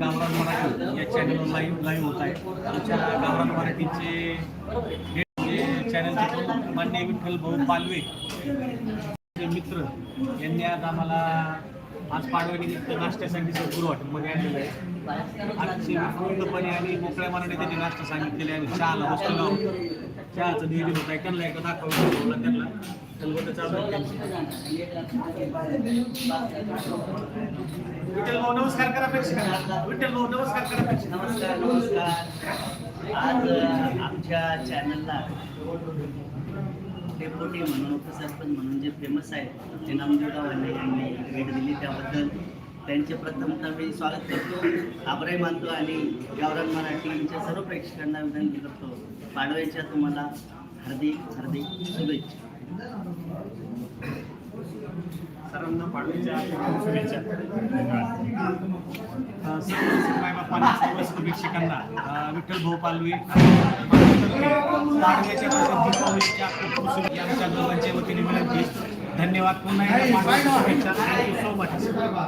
गावरान मराठी या चॅनलवर लाईव्ह लाईव्ह होत आहे. आमच्या गावरान मराठीचे हे चॅनलचे मान्य विठ्ठल भाऊ पालवे मित्र यांनी आज आम्हाला आज पाडव्यानिमित्त नाश्त्यासाठी सद्गुरू हॉटेलमध्ये आणलेलं आहे. आजचे पूर्णपणे आणि मोकळ्या मनाने त्यांनी नाश्ता सांगितलेले आहे. चहाला बसलेलो आहोत चहाचं नियोजन होत आहे. त्यांना एकदा दाखवलं त्यांना. चालू विठ्ठल भाऊ नमस्कार करा प्रेक्षकांना. विठ्ठल भाऊ नमस्कार करा प्रेक्षकांना. नमस्कार नमस्कार. आज आमच्या चॅनलला डेप्युटी म्हणून उपसरपंच म्हणून जे फेमस आहेत ते नामदेवराव वाले यांनी भेट दिली त्याबद्दल. त्यांचे प्रथमतः मी स्वागत करतो. आभारही मानतो आणि गावरान मराठीच्या सर्व प्रेक्षकांना विनंती करतो. पाडव्याच्या तुम्हाला हार्दिक हार्दिक शुभेच्छा. सर्वांना शुभेच्छा. सर्व शुभेच्छकांना. विठ्ठल भाऊ पालवे पाडव्याच्या दिवशी दीपावलीच्या खूप शुभेच्छा आमच्या दोघांच्या वतीने विनंती. धन्यवाद पुन्हा एकदा. पाडव्याच्या शुभेच्छा. Thank you so much Nana.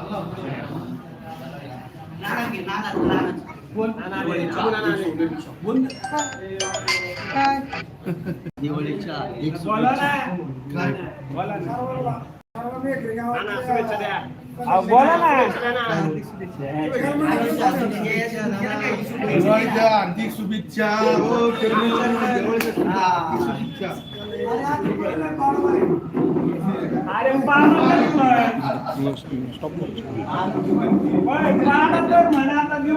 दिवाळीच्या एक शुभेच्छा. दिवाळीच्या शुभेच्छा. हो, शुभेच्छा.